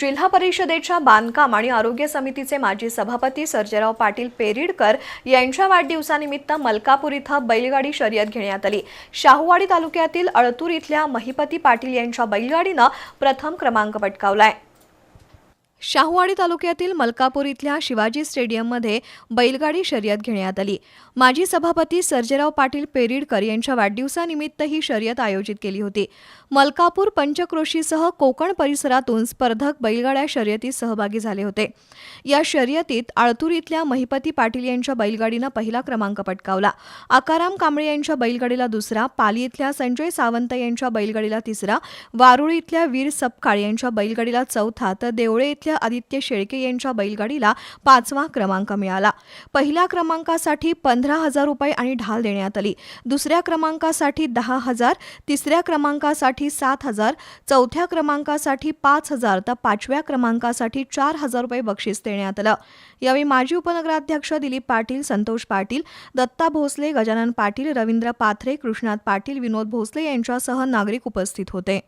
जिल्हा परिषदेच्या बांधकाम आणि आरोग्य समितीचे माजी सभापती सर्जेराव पाटील पेरिडकर यांच्या वाढदिवसानिमित्त मलकापूर इथं बैलगाडी शर्यत घेण्यात आली. शाहूवाडी तालुक्यातील अळतूर इथल्या महिपती पाटील यांच्या बैलगाडीनं प्रथम क्रमांक पटकावलाय. शाहूवाडी तालुक्यातील मलकापूर इथल्या शिवाजी स्टेडियममध्ये बैलगाडी शर्यत घेण्यात आली. माजी सभापती सर्जेराव पाटील पेरीडकर यांच्या वाढदिवसानिमित्त ही शर्यत आयोजित केली होती. मलकापूर पंचक्रोशीसह कोकण परिसरातून स्पर्धक बैलगाड्या शर्यतीत सहभागी झाले होते. या शर्यतीत आळतूर इथल्या महिपती पाटील यांच्या बैलगाडीनं पहिला क्रमांक पटकावला. आकाराम कांबळे यांच्या बैलगाडीला दुसरा पाली इथल्या संजय सावंत यांच्या बैलगाडीला तिसरा वारुळ इथल्या वीर सपकाळ यांच्या बैलगाडीला चौथा तर देवळे इथल्या आदित्य शेळके यांच्या बैलगाडीला पाचवा क्रमांक मिळाला. पहिल्या क्रमांकासाठी पंधरा हजार रुपये आणि ढाल देण्यात आली. दुसऱ्या क्रमांकासाठी दहा हजार तिसऱ्या क्रमांकासाठी सात हजार चौथ्या क्रमांकासाठी पाच हजार तर पाचव्या क्रमांकासाठी चार हजार रुपये बक्षीस देण्यात आलं. यावेळी माजी उपनगराध्यक्ष दिलीप पाटील संतोष पाटील दत्ता भोसले गजानन पाटील रवींद्र पाथरे कृष्णात पाटील विनोद भोसले यांच्यासह नागरिक उपस्थित होते.